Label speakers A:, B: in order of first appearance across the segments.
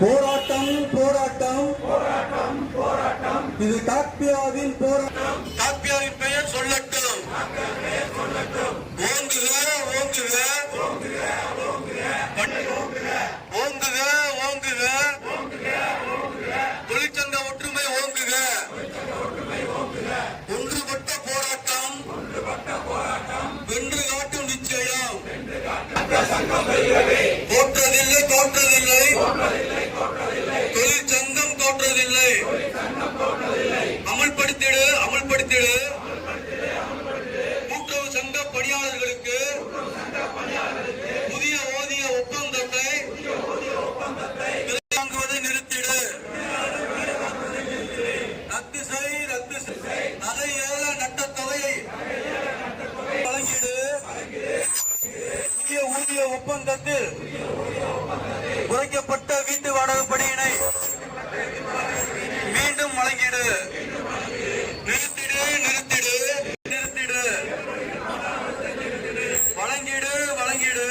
A: போராட்டம் புதிய ஓதிய ஒப்பந்தத்தை வாங்குவதை நிறுத்திடு. ரத்து செய் ரத்து செய். நகை நட்ட தொகையை வழங்கிடு. புதிய ஊதிய ஒப்பந்தத்தில் குறைக்கப்பட்ட வீட்டு வாடகை படியினை மீண்டும் வழங்கிடு நிறுத்திடு நிறுத்திடு நிறுத்திடு வழங்கிடு வழங்கிடு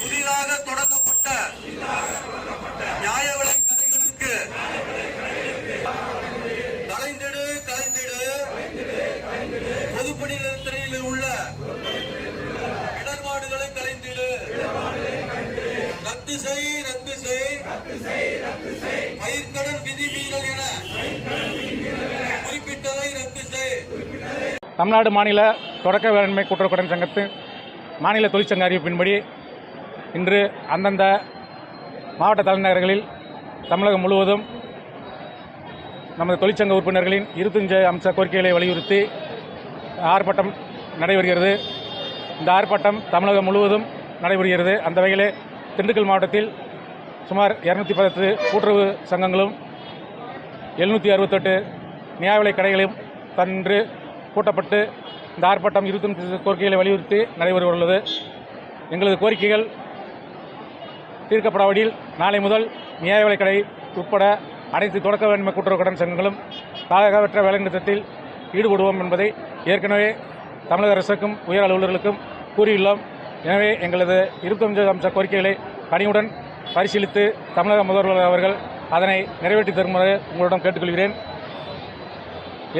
A: புதிதாக தொடங்கப்பட்ட நியாய விலை கடைகளுக்கு கலைந்திடு கலைந்திடு பொதுப்பணித்துறையில் உள்ள இடர்பாடுகளை கலைந்திடு ரத்து செய் ரத்து செய். பயிர்க்கடன் விதிமீறல் என. குறிப்பிட்டதை ரத்து செய்.
B: தமிழ்நாடு மாநில தொடக்க வேளாண்மை கூட்டுறவு சங்கத்தின் மாநில தொழிற்சங்க அறிவிப்பின்படி இன்று அந்தந்த மாவட்ட தலைநகரங்களில் தமிழகம் முழுவதும் நமது தொழிற்சங்க உறுப்பினர்களின் இருபத்தஞ்சு அம்ச கோரிக்கைகளை வலியுறுத்தி ஆர்ப்பாட்டம் நடைபெறுகிறது. இந்த ஆர்ப்பாட்டம் தமிழகம் முழுவதும் நடைபெறுகிறது. அந்த வகையிலே திண்டுக்கல் மாவட்டத்தில் சுமார் இரநூத்தி பத்து கூட்டுறவு சங்கங்களும் எழுநூற்றி அறுபத்தெட்டு நியாய விலைக் கடைகளையும் தன்று கூட்டப்பட்டு இந்த ஆர்ப்பாட்டம் இருபத்தஞ்சு கோரிக்கைகளை வலியுறுத்தி நடைபெறவுள்ளது. எங்களது கோரிக்கைகள் தீர்க்கப்படாவிடில் நாளை முதல் நியாய விலைக் கடை உட்பட அனைத்து தொடக்க வேண்மை கூட்டுறவு கடன் சங்கங்களும் தாகவற்ற வேலைநிறுத்தத்தில் ஈடுபடுவோம் என்பதை ஏற்கனவே தமிழக அரசுக்கும் உயர் அலுவலர்களுக்கும் கூறியுள்ளோம். எனவே எங்களது இருபத்தஞ்சு அம்ச கோரிக்கைகளை பணியுடன் பரிசீலித்து தமிழக முதல்வர் அவர்கள் அதனை நிறைவேற்றி தருமாறு உங்களிடம் கேட்டுக்கொள்கிறேன்.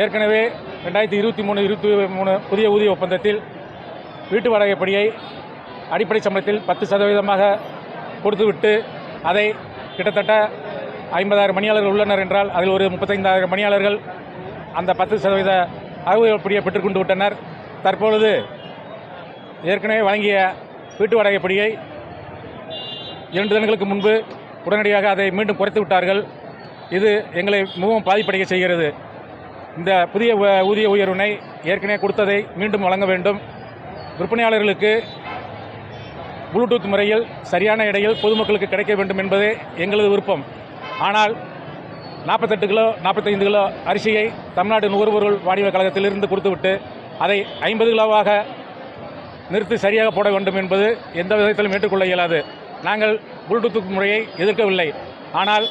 B: ஏற்கனவே ரெண்டாயிரத்தி இருபத்தி மூணு இருபத்தி மூணு புதிய ஊதிய ஒப்பந்தத்தில் வீட்டு வாடகைப்படியை அடிப்படை சம்பளத்தில் பத்து சதவீதமாக கொடுத்துவிட்டு அதை கிட்டத்தட்ட ஐம்பதாயிரம் பணியாளர்கள் உள்ளனர் என்றால் அதில் ஒரு முப்பத்தைந்தாயிரம் பணியாளர்கள் அந்த பத்து சதவீத அகவுப்படியை பெற்றுக்கொண்டு விட்டனர். தற்பொழுது ஏற்கனவே வழங்கிய வீட்டு வாடகைப்படியை இரண்டு தினங்களுக்கு முன்பு உடனடியாக அதை மீண்டும் குறைத்து விட்டார்கள். இது எங்களை மிகவும் பாதிப்படைய செய்கிறது. இந்த புதிய ஊதிய உயர்வினை ஏற்கனவே கொடுத்ததை மீண்டும் வழங்க வேண்டும். விற்பனையாளர்களுக்கு ப்ளூடூத் முறையில் சரியான இடையில் பொதுமக்களுக்கு கிடைக்க வேண்டும் என்பதே எங்களது விருப்பம். ஆனால் நாற்பத்தெட்டு கிலோ நாற்பத்தைந்து கிலோ அரிசியை தமிழ்நாடு நுகர்வோர்கள் வாணிப கழகத்திலிருந்து கொடுத்துவிட்டு அதை ஐம்பது கிலோவாக நிறுத்தி சரியாக போட வேண்டும் என்பது எந்த விதத்திலும் ஏற்றுக்கொள்ள இயலாது. நாங்கள் ப்ளூடூத் முறையை எதிர்க்கவில்லை. ஆனால்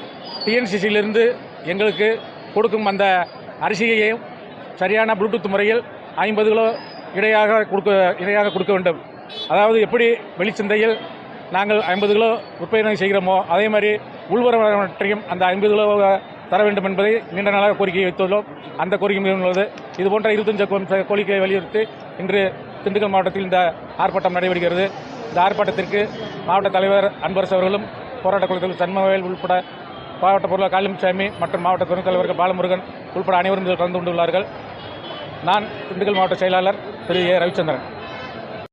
B: டிஎன்சிசியிலிருந்து எங்களுக்கு கொடுக்கும் அந்த அரிசியையும் சரியான ப்ளூடூத் முறையில் ஐம்பது கிலோ இடையாக கொடுக்க இடையாக கொடுக்க வேண்டும். அதாவது எப்படி வெளிச்சந்தையில் நாங்கள் ஐம்பது கிலோ விற்பனை செய்கிறோமோ அதே மாதிரி உள்வரவற்றையும் அந்த ஐம்பது கிலோ தர வேண்டும் என்பதை நீண்ட நாளாக கோரிக்கை வைத்துள்ளோம். அந்த கோரிக்கை உள்ளது. இது போன்ற இருபத்தஞ்சு கோரிக்கையை வலியுறுத்தி இன்று திண்டுக்கல் மாவட்டத்தில் இந்த ஆர்ப்பாட்டம் நடைபெறுகிறது. இந்த ஆர்ப்பாட்டத்திற்கு மாவட்ட தலைவர் அன்பரசு அவர்களும் போராட்ட குழுத்தில் சண்மவேல் உள்பட மாவட்ட பொருளாளர் காளிமுசாமி மற்றும் மாவட்ட துணைத் தலைவர்கள் பாலமுருகன் உள்பட அனைவரும் இதில் கலந்து கொண்டுள்ளார்கள். நான் திண்டுக்கல் மாவட்ட செயலாளர் திரு ஏ ரவிச்சந்திரன்.